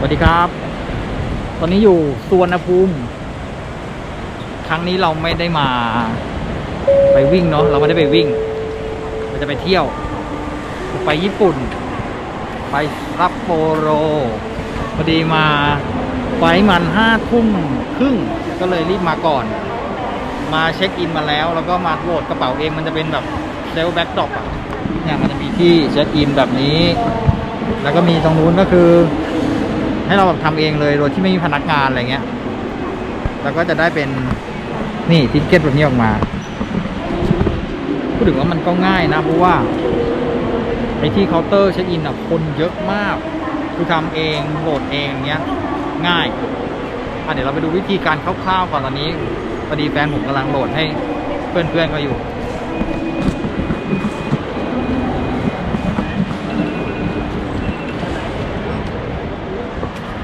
สวัสดีครับ ตอนนี้อยู่สวนภูมิ ครั้งนี้เราไม่ได้มา ไปวิ่งเนาะ เราไม่ได้ไปวิ่ง เราจะไปเที่ยว ไปญี่ปุ่น ไปซัปโปโร พอดีมาไฟมันห้าทุ่มครึ่ง ก็เลยรีบมาก่อน มาเช็คอินมาแล้ว แล้วก็มาโหลดกระเป๋าเอง มันจะเป็นแบบเซลแบ็กดรอปอะ เนี่ยมันจะมีที่เช็คอินแบบนี้ แล้วก็มีตรงนู้นก็คือ ให้เราแบบทำเองเลยโดยที่ไม่มีพนักงานอะไรเงี้ยแล้วก็จะได้เป็นนี่ทิกเก็ตแบบนี้ออกมาพูดถึงว่ามันก็ง่ายนะเพราะว่าไอ้ที่เคาน์เตอร์เช็คอินอะคนเยอะมากคือทำเองโหลดเองเงี้ยง่ายอะเดี๋ยวเราไปดูวิธีการคร่าวๆก่อนตอนนี้พอดีแฟนผมกำลังโหลดให้เพื่อนๆเขาอยู่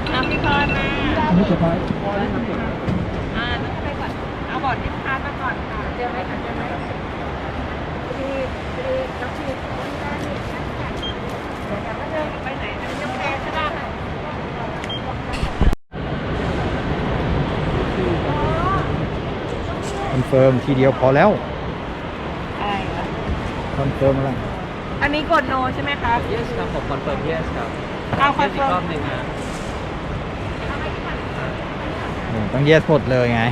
เอาพี่พรมา นี่จะไปอ่าต้องไปก่อน เอาบอร์ดที่พามาก่อนค่ะเจอไหมคะเจอไหมดีดีน้องชีคนได้เดี๋ยวจะมาเดินไปไหนนะยกแพรก็ได้คอนเฟิร์มทีเดียวพอแล้วอะไรวะคอนเฟิร์มอะไรอันนี้กดโนใช่ไหมคะ yes ครับผมคอนเฟิร์ม yes ครับเอาคอน yes เฟิอีร์กมรอบหนึ่งนะ โอ้ ต้องเยสหมดเลยไง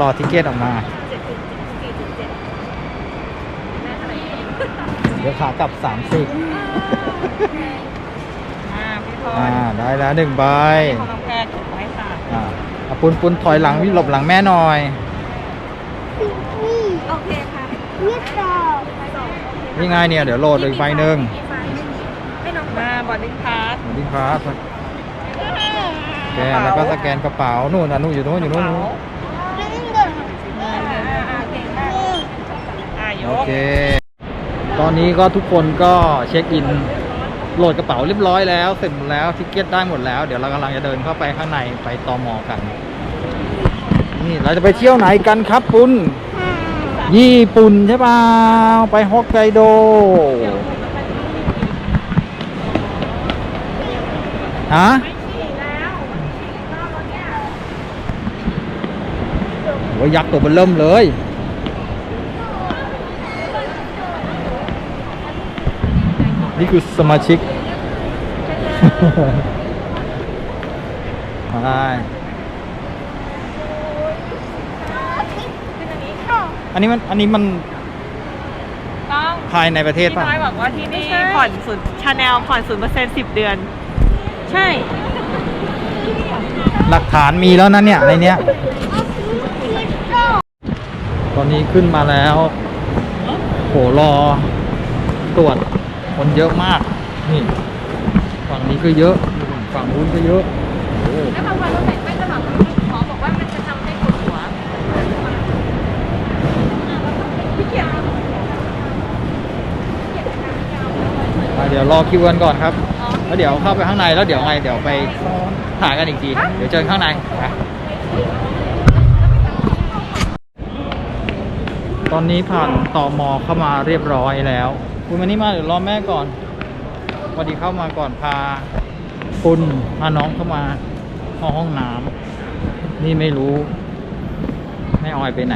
รอทิเก็ตออกมาเดี๋ยวขากลับสามสิบอ่าพี่พรอ่าได้แล้วหนึ่งใบของน้องแพรกดไว้ค่ะอ่าเอาปุนปุนถอยหลังหลบหลังแม่หน่อยโอเคค่ะนี่ไงเนี่ยเดี๋ยวโหลดอีกใบหนึ่งให้น้องมาบอร์ดดิ้งพาสดิ้งพาส แกนแล้วก็สแกนกระเป๋านู่นอะนู่นอยู่นู่นอยู่นู่นนู่นอ่าอ่าอ่าเก่งมากอ่ายโอกเค ตอนนี้ก็ทุกคนก็เช็คอินโหลดกระเป๋าเรียบร้อยแล้ว เสร็จหมดแล้วทิเก็ตได้หมดแล้ว เดี๋ยวเรากำลังจะเดินเข้าไปข้างในไปตอมอกัน นี่เราจะไปเที่ยวไหนกันครับปุ้นญี่ปุ่นใช่เปล่าไปฮอกไกโดฮะ โอ้ยยักษ์ตัวเบนเริ่มเลย นี่คือสมาชิกไปอันนี้มันอันนี้มันต้องภายในประเทศพี่ป่ะ น้อยบอกว่าที่นี่ผ่อนศูนย์ชาแนลผ่อนศูนย์เปอร์เซ็นต์สิบเดือน ใช่ หลักฐานมีแล้วนะเนี่ยในเนี้ย ตอนนี้ขึ้นมาแล้วโหรอตรวจคนเยอะมาก นี่ ฝั่งนี้ก็เยอะ ฝั่งนู้นก็เยอะโอ้โหแล้วบางวันเราใส่ไม่ตลอดหมอบอกว่ามันจะทำให้ปวดหัวพี่เกียรติอะเดี๋ยวรอคิวกันก่อนครับ แล้วเดี๋ยวเข้าไปข้างในแล้วเดี๋ยวไงเดี๋ยวไปถ่ายกันอีกที เดี๋ยวเจอข้างในไป ตอนนี้ผ่านต่อมอเข้ามาเรียบร้อยแล้ว คุณมานี่มาเดี๋ยวรอแม่ก่อนพอดีเข้ามาก่อนพาคุณพาน้องเข้ามาเข้าห้องน้ำนี่ไม่รู้แม่ออยไปไหน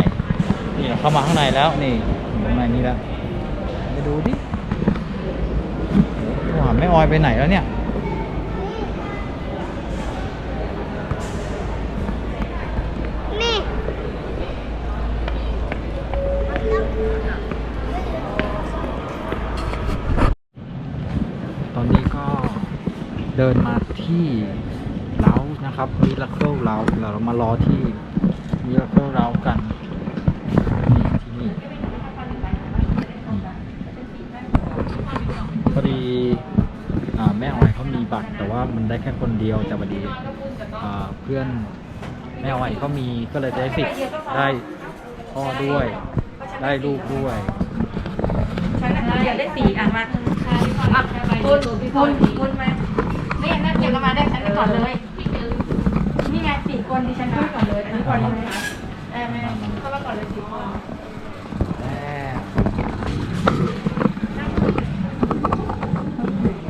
นี่เข้ามาข้างในแล้วนี่ข้างในนี่แล้วไปดูดิโทรหาแม่ออยไปไหนแล้วเนี่ย ตอนนี้ก็ เดินมาที่เล้านะครับมิราเคิลเล้าเรามารอที่มิราเคิลเล้ากันนี่ที่นี่พอดีอแม่ออยเขามีบัตร แต่ว่ามันได้แค่คนเดียวแต่พอดีเพื่อนแม่ออยเขามีก็เลยได้สิทธิ์ได้พ่อด้วย ได้ลูกด้วยอยากได้สีอะมาอะคุณคุณคุณมา นี่น่าเก็บลงมาได้ฉันไปก่อนเลย นี่ไงสี่คนดิฉันขึ้ก่อนเลยอันนี้ก่อนเลยนะคะเอม่เข้ามาก่อนเลยสี่คน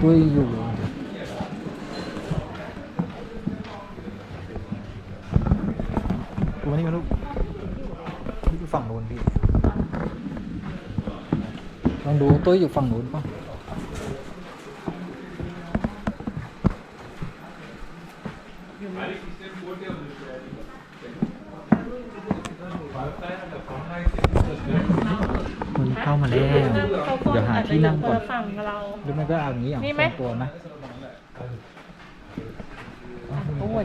ด้วยอยู่ตัวนี่มนลูกที่อยู่ฝั่งโน้นพี่ลองดูตัวอยู่ฝั่งโน้นป่ะ เข้ามาแล้ว เดี๋ยวหาที่นั่งก่อนฝั่งเราหรือไม่ก็เอาอย่างนี้อย่างนี่ไหมสองตัวไหมโอ้ย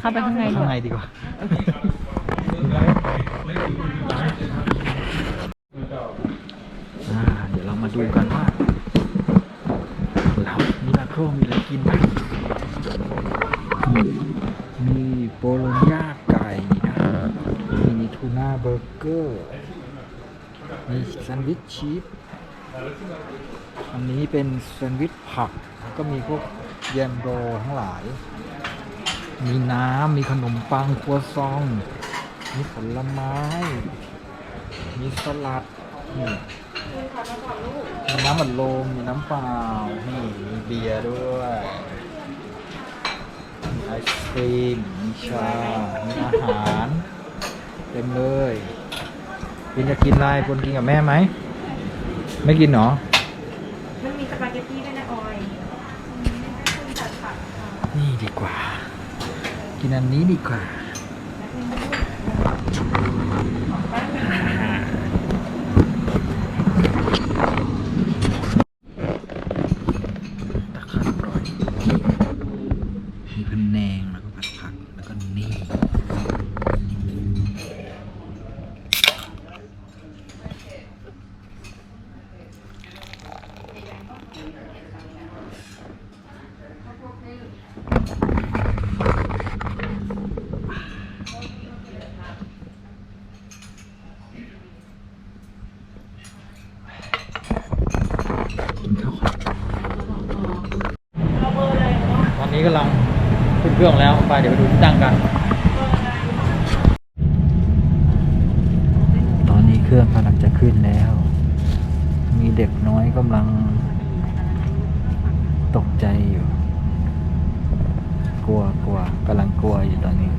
เข้าไปข้างในข้างก่อนในดีกว่าอ่าเดี๋ยวเรามาดูกันว่าเรามิราเคิลมีอะไรกินบ้างมีโบโลญญาไก่นะมีทูน่าเบอร์เกอร์ มีแซนด์วิชชีสอันนี้เป็นแซนด์วิชผักแล้วก็มีพวกแยมโรทั้งหลาย มีน้ำ มีขนมปังครัวซอง มีผลไม้ มีสลัดนี่มีน้ำอัดลมมีน้ำเปล่านี่มีเบียร์ด้วย มีไอศครีม มีชา มีอาหาร เต็มเลย กินจะกินอะไรคนกินกับแม่ไหม ไม่กินเหรอ มันมีสปาเกตตี้ด้วยนะออยนี่ดีกว่า กินอันนี้ดีกว่า ตะขันปล่อย มีพะแนงแล้วก็ผัดผัก แล้วก็นี่ กินข้าวก่อน ตอนนี้กำลังขึ้นเครื่องแล้วไปเดี๋ยวไปดูที่ตั้งกัน ตอนนี้เครื่องกำลังจะขึ้นแล้ว มีเด็กน้อยกำลังตกใจอยู่ กลัวกลัว กำลังกลัวอยู่ตอนนี้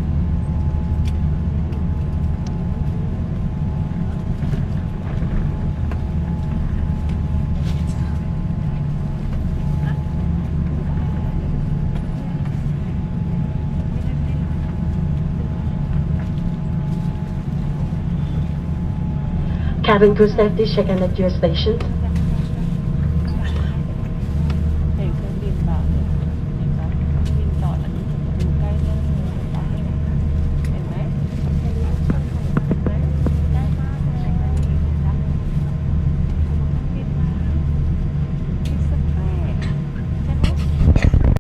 Cabin crew safety check-in at your stations.